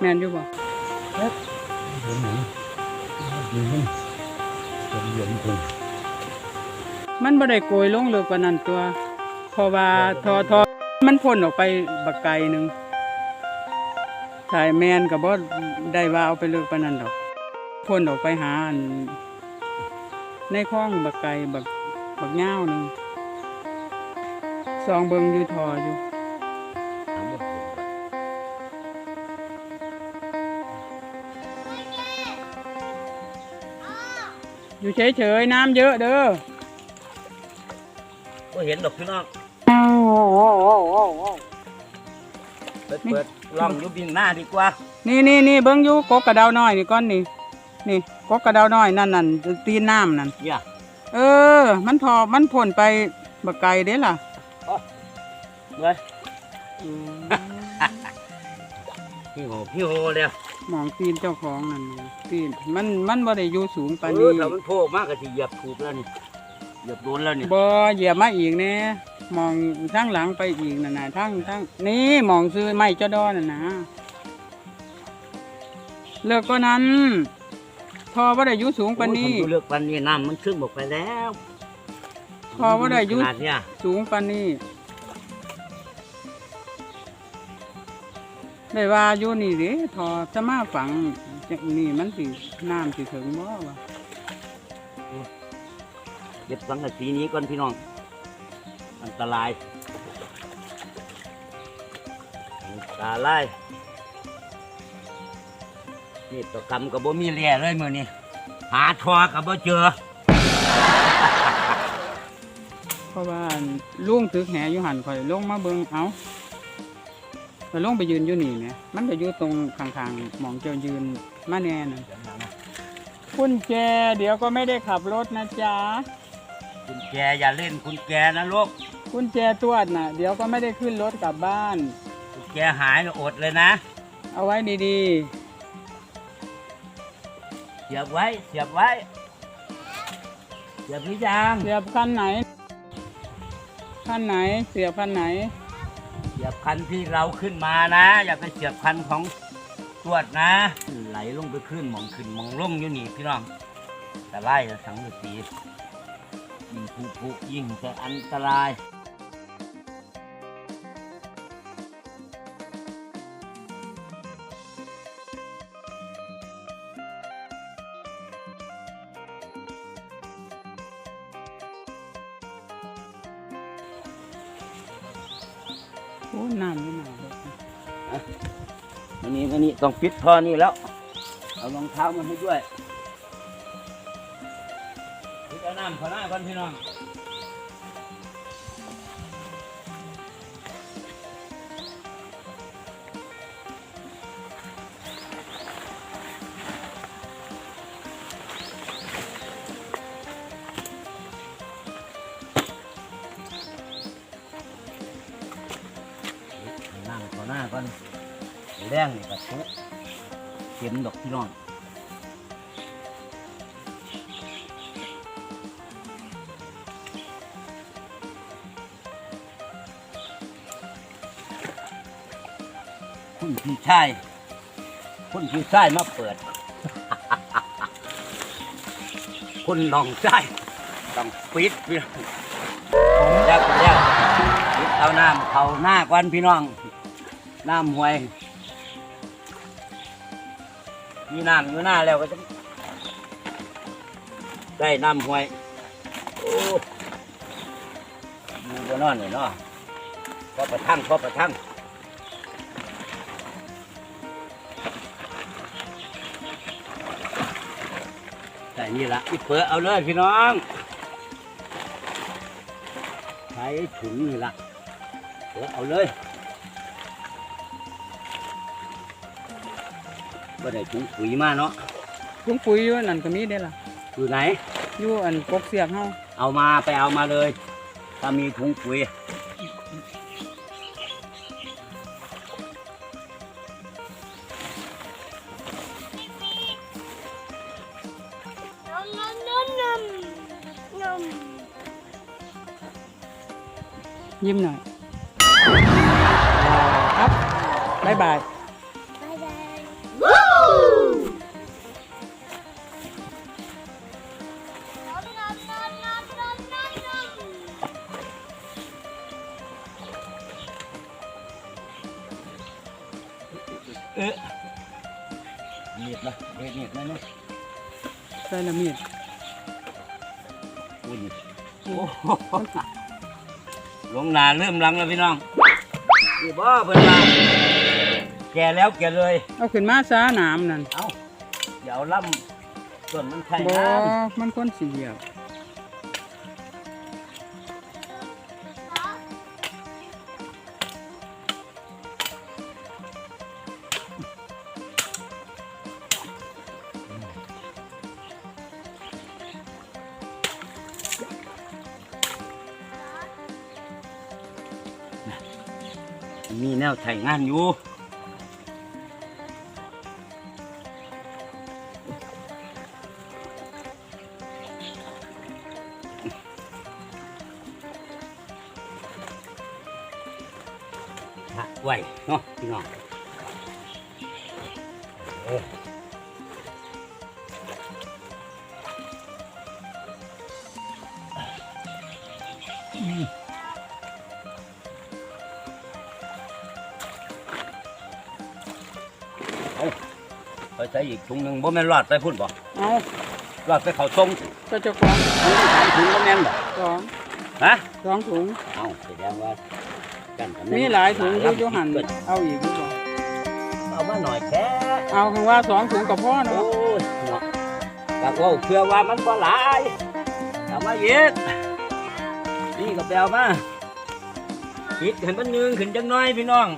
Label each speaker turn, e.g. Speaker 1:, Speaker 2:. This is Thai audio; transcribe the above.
Speaker 1: แม่นอยู่บ่
Speaker 2: เห็นหยังดีมันเป็นเหลืองพุ่น
Speaker 1: มันบ่ได้โกยลงเลยกว่านั้นตัว เพราะว่าทอทอมันพ่นออกไปบักไกลหนึงถ่ายแมนก็บ่ได้ว่าเอาไปเลิกปานนั้นดอกพ่นออกไปหาอันในคลองบักไกลบักบักยาวหนึงซองเบิงอยู่ทออยู่ อยู่เฉยๆน้ำเยอะเด้อ
Speaker 2: บ่เห็นดอกพี่น้องเปิดเปิดลองอยู่บินหน้าดีกว่า
Speaker 1: นี่นี่นี่เบิ้งอยู่กกกระดาวน้อยนี่ก้อนนี่นี่กกกระดาวน้อยนั่นนั่นตีนน้ำนั่น
Speaker 2: เนี่ย
Speaker 1: เออ มันพอมันพ่นไปบักไกลเด้ล่ะ
Speaker 2: เว้ย พี่โหพี่โหแล้ว
Speaker 1: มองตีนเจ้าของนั่นนี่ตีนมันมันบ่ได้อยู่สูงปาน
Speaker 2: เอ
Speaker 1: นี้
Speaker 2: อถ้ามันโผล่มากก็สิเหยียบถูกแล้วนี่เหยียบโดนแล้วนี่
Speaker 1: บ่เหยียบมาอีกแน่มองทางหลังไปอีกนั่นน่ะทางทางนี่มองซื้อไม้เจ้าดอนั่นนะเลิกก็นั้นทอบ่ได้อยู่สูงปานนี้
Speaker 2: โอ้ยผมดูเลือกปันนี้น้ำมันซึมออกไปแล้ว
Speaker 1: พอว่าได้อยู่
Speaker 2: ขนาดเนี้ย
Speaker 1: สูงปานนี้ ได้ว่าอยู่นี่เด้ทอจะมาฝังจังนี่มันสิน้ำสิถึงบ่วะ
Speaker 2: เก็บสังกะสีนี้ก่อนพี่น้อง อันตราย อันตรายนี่ตัวกำกับบ่มีแร่เลยมือนี้หาทอกับบ่เจอ
Speaker 1: เพราะว่าลุงตึกแหอยู่หันข่อยลงมาเบิ่งเอา ข่อยลงไปยืนอยู่นี่แหมมันก็อยู่ตรงข้างๆหมองเจ้ายืนมาแน่น่ะคุณแจเดี๋ยวก็ไม่ได้ขับรถนะจ๊ะ
Speaker 2: คุณแกอย่าเล่นคุณแกนะลูก
Speaker 1: คุณแจตวดน่ะเดี๋ยวก็ไม่ได้ขึ้นรถกลับบ้าน
Speaker 2: คุณแกหายแล้วอดเลยนะ
Speaker 1: เอาไว้ดี
Speaker 2: เสียบไว้เสียบไว้ เสียบหรือยัง
Speaker 1: ๆเสียบคันไหนคันไหนเสียบคันไหน
Speaker 2: เสียบคันที่เราขึ้นมานะ อย่าไปเสียบคันของตรวจนะ ไหลลงไปขึ้นมองขึ้นมองลงอยู่นี่พี่น้องแต่ไล่สังเกตียิ่งผุผุยิ่งจะอันตราย
Speaker 1: โอ้น้ำนี่หนาเลย
Speaker 2: วันนี้วันนี้ต้องปิดพอนี่แล้ว เอารองเท้ามาให้ด้วยปิดเอาน้ำพอหน้าก่อนพี่น้อง ก่อนแรงนี่กระทุกเข็มดอกพี่น้องคุณพี่ชายคุณพี่ชายมาเปิด คุณน้องชายต้องปิดพี่น้องผมแล้วผมแล้วปิดเอาน้ำเขาหน้าก่อนพี่น้อง น้ำห้วย มีน้ำอยู่หน้าแล้วก็จะได้น้ำห้วย โอ้มีบนนอนเลยเนาะพอประทังพอประทังแต่นี่ละอีเปิดเอาเลยพี่น้องใช้ถุงนี่ละเปิดเอาเลย บ่ได้ถุงปุ๋ยมาเนาะ
Speaker 1: ถุงปุ๋ยอยู่นั่นก็มีได้ล่ะ
Speaker 2: อยู่ไหน
Speaker 1: อยู่อันกกเสียกเฮา
Speaker 2: เอามาไปเอามาเลย ถ้ามีถุงปุ๋ย
Speaker 3: Nom nom nom nom.
Speaker 1: ยิ้มหน่อย ครับ บ๊ายบาย
Speaker 2: เออมีดนะเอ็ดมีดนะเนาะ
Speaker 1: ใส่ละมีด
Speaker 2: อุ่นโอ้โหลงนาเริ่มลังแล้วพี่น้องนี่บ่เพิ่นมาแก่แล้วแก่เลย
Speaker 1: เอาขึ้นมาซาน้ำนั่น
Speaker 2: เอ้าเดี๋ยวล่ำส่วนมันไข่
Speaker 1: บ่
Speaker 2: น้
Speaker 1: มันคนสิเหยียบ
Speaker 2: มีแนวไถงานอยู่ฮะไหวเนาะพี่น้องอืม ไปใส่อีกถุงหนึ่งบ่แม่นรอดไปพุ่นบ่
Speaker 1: เอา
Speaker 2: รอดไปเขาทรง
Speaker 1: ก็เจะของ
Speaker 2: มันสามถุงบ่แม่นบ่
Speaker 1: สอง
Speaker 2: ฮะ
Speaker 1: สองถุง
Speaker 2: เอาแสดงว่ากันกับ
Speaker 1: มีหลายถุงอยู่อยู่หัน
Speaker 2: เกิด
Speaker 1: เอาอีกหรือเปล่า
Speaker 2: เอามาหน่อยแค่
Speaker 1: เอาคำว่าสองถุงกับพ่อ
Speaker 2: โอ้
Speaker 1: เนาะ
Speaker 2: ยเนาะกะว่าเพื่อว่ามันบ่หลายเอามาเย็ดนี่ก็แปลมาปิดให้มันยืนขึ้นจังน้อยพี่น้อง